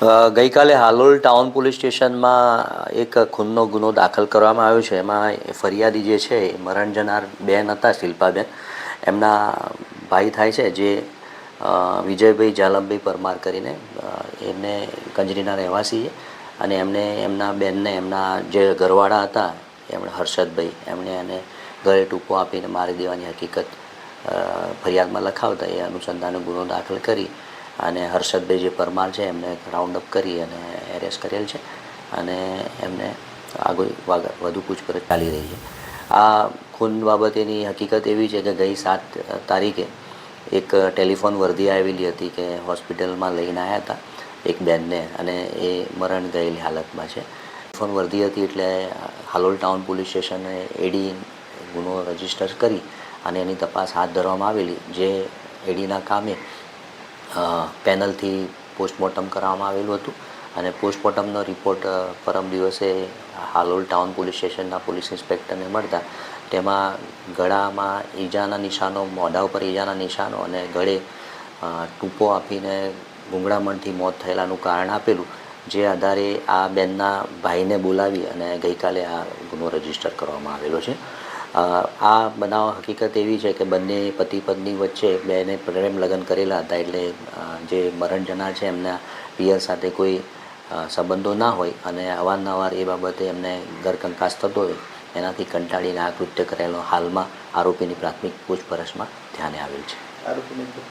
ગઈકાલે Halol town police સ્ટેશનમાં એક ખૂનનો ગુનો દાખલ કરવામાં આવ્યો છે. એમાં ફરિયાદી જે છે, એ મરણ જનાર બેન હતા, શિલ્પાબેન. એમના ભાઈ થાય છે, જે વિજયભાઈ જાલમભાઈ પરમાર કરીને એમને કંજરીના રહેવાસી અને એમને, એમના બેનને, એમના જે ઘરવાળા હતા, એમણે હર્ષદભાઈ, એમણે એને ગળે ટૂંકો આપીને મારી દેવાની હકીકત ફરિયાદમાં લખાવતા, એ અનુસંધાને ગુનો દાખલ કરી અને હર્ષદભાઈ જે પરમાર છે, એમને રાઉન્ડ અપ કરી અને એરેસ્ટ કરેલ છે અને એમને આગળ વધુ પૂછપરછ ચાલી રહી છે. આ ખૂન બાબતેની હકીકત એવી છે કે ગઈ સાત તારીખે એક ટેલિફોન વર્દી આવેલી હતી કે હોસ્પિટલમાં લઈને આવ્યા હતા એક બેનને અને એ મરણ ગયેલી હાલતમાં છે. ફોન વર્દી હતી એટલે હાલોલ ટાઉન પોલીસ સ્ટેશને એડી ગુનો રજિસ્ટર કરી અને એની તપાસ હાથ ધરવામાં આવેલી. જે એડીના કામે પેનલથી પોસ્ટમોર્ટમ કરવામાં આવેલું હતું અને પોસ્ટમોર્ટમનો રિપોર્ટ પરમ દિવસે હાલોલ ટાઉન પોલીસ સ્ટેશનના પોલીસ ઇન્સ્પેક્ટરને મળતા. તેમાં ગળામાં ઈજાના નિશાનો, મોઢા ઉપર ઈજાના નિશાનો અને ગળે ટૂંપો આપીને ગુંગળામણથી મોત થયેલાનું કારણ આપેલું, જે આધારે આ બેનના ભાઈને બોલાવી અને ગઈકાલે આ ગુનો રજિસ્ટર કરવામાં આવેલો છે. આ બનાવ હકીકત એવી છે કે બંને પતિ પત્ની વચ્ચે બેને પ્રેમ લગ્ન કરેલા હતા એટલે જે મરણ જનાર છે એમના પિયર સાથે કોઈ સંબંધો ના હોય અને અવારનવાર એ બાબતે એમને ઘરકંકાસ થતો હોય, એનાથી કંટાળીને આ કૃત્ય કરેલો હાલમાં આરોપીની પ્રાથમિક પૂછપરછમાં ધ્યાને આવેલ છે.